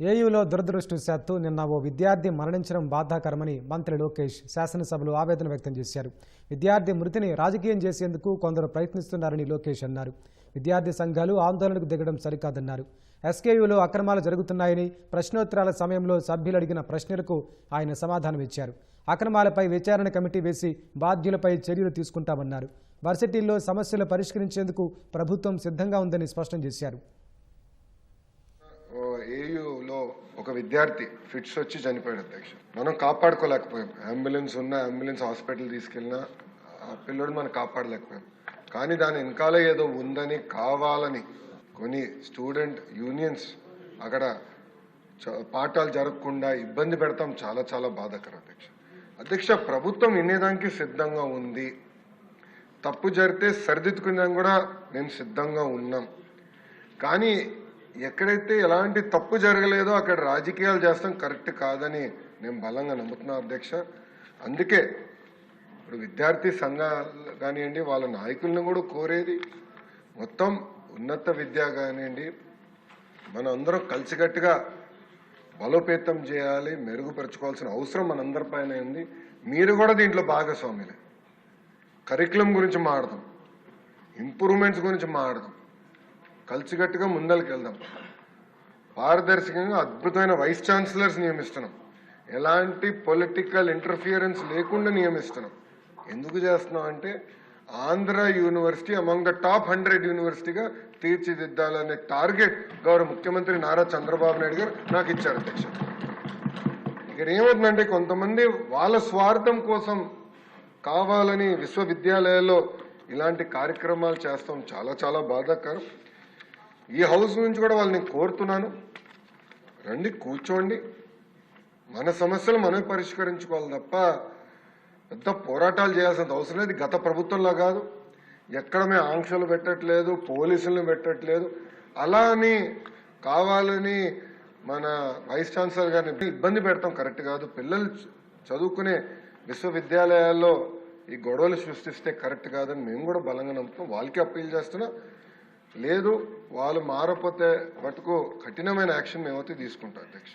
ఏయూలో దురదృష్టవశాత్తు నిన్న ఓ విద్యార్థి మరణించడం బాధాకరమని మంత్రి లోకేష్ శాసనసభలో ఆవేదన వ్యక్తం చేశారు. విద్యార్థి మృతిని రాజకీయం చేసేందుకు కొందరు ప్రయత్నిస్తున్నారని లోకేష్ అన్నారు. విద్యార్థి సంఘాలు ఆందోళనకు దిగడం సరికాదన్నారు. ఎస్కేయూలో అక్రమాలు జరుగుతున్నాయని ప్రశ్నోత్తరాల సమయంలో సభ్యులు అడిగిన ప్రశ్నలకు ఆయన సమాధానం ఇచ్చారు అక్రమాలపై విచారణ కమిటీ వేసి బాధ్యులపై చర్యలు తీసుకుంటామన్నారు. వర్సిటీల్లో సమస్యలు పరిష్కరించేందుకు ప్రభుత్వం సిద్ధంగా ఉందని స్పష్టం చేశారు. ఏయూ ఒక విద్యార్థి ఫిట్స్ వచ్చి చనిపోయాడు అధ్యక్ష. మనం కాపాడుకోలేకపోయాం. అంబులెన్స్ ఉన్న అంబులెన్స్ హాస్పిటల్ తీసుకెళ్ళినా ఆ పిల్లడు మనం కాపాడలేకపోయాం. కానీ దాని వెనకాల ఏదో ఉందని కావాలని కొన్ని స్టూడెంట్ యూనియన్స్ అక్కడ చ- పాఠాలు జరగకుండా ఇబ్బంది పెడతాం చాలా చాలా బాధాకరం అధ్యక్ష. అధ్యక్ష ప్రభుత్వం వినేదానికి సిద్ధంగా ఉంది. తప్పు జరిగితే సరిదిద్దుకునేదానికి కూడా మేము సిద్ధంగా ఉన్నాం. కానీ ఎక్కడైతే ఎలాంటి తప్పు జరగలేదో అక్కడ రాజకీయాలు చేస్తాం కరెక్ట్ కాదని నేను బలంగా నమ్ముతున్నా అధ్యక్ష. అందుకే ఇప్పుడు విద్యార్థి సంఘాలు కానివ్వండి వాళ్ళ నాయకులను కూడా కోరేది మొత్తం ఉన్నత విద్య కానివ్వండి మనం అందరం కలిసికట్టుగా బలోపేతం చేయాలి మెరుగుపరచుకోవాల్సిన అవసరం మనందరిపైన ఉంది. మీరు కూడా దీంట్లో భాగస్వామ్యులే కరికులం గురించి మాడదాం ఇంప్రూవ్మెంట్స్ గురించి మాడదాం కలిసికట్టుగా ముందరికి వెళ్దాం పారదర్శకంగా అద్భుతమైన వైస్ ఛాన్సలర్స్ నియమిస్తున్నాం. ఎలాంటి పొలిటికల్ ఇంటర్ఫియరెన్స్ లేకుండా నియమిస్తున్నాం. ఎందుకు చేస్తున్నాం అంటే Andhra university among the top hundred యూనివర్సిటీగా తీర్చిదిద్దాలనే టార్గెట్ గౌరవ ముఖ్యమంత్రి నారా చంద్రబాబు నాయుడు గారు నాకు ఇచ్చారు అధ్యక్ష. ఇక్కడ ఏమవుతుందంటే కొంతమంది వాళ్ళ స్వార్థం కోసం కావాలని విశ్వవిద్యాలయాల్లో ఇలాంటి కార్యక్రమాలు చేస్తాం చాలా చాలా బాధాకరం. ఈ హౌస్ నుంచి కూడా వాళ్ళని కోరుతున్నాను. రండి కూర్చోండి. మన సమస్యలు మనమే పరిష్కరించుకోవాలి తప్ప పెద్ద పోరాటాలు చేయాల్సిన అవసరం లేదు. గత ప్రభుత్వంలో కాదు. ఎక్కడ మేము ఆంక్షలు పెట్టట్లేదు పోలీసులను పెట్టట్లేదు. అలా అని కావాలని మన వైస్ ఛాన్సలర్ గారిని ఇబ్బంది పెడతాం. కరెక్ట్ కాదు. పిల్లలు చదువుకునే విశ్వవిద్యాలయాల్లో ఈ గొడవలు సృష్టిస్తే కరెక్ట్ కాదని మేము కూడా బలంగా నమ్ముతున్నాం. వాళ్ళకి అప్పీల్ చేస్తున్నాం. లేదు వాళ్ళు మారపోతే మటుకు కఠినమైన యాక్షన్ మేమైతే తీసుకుంటాం అధ్యక్ష.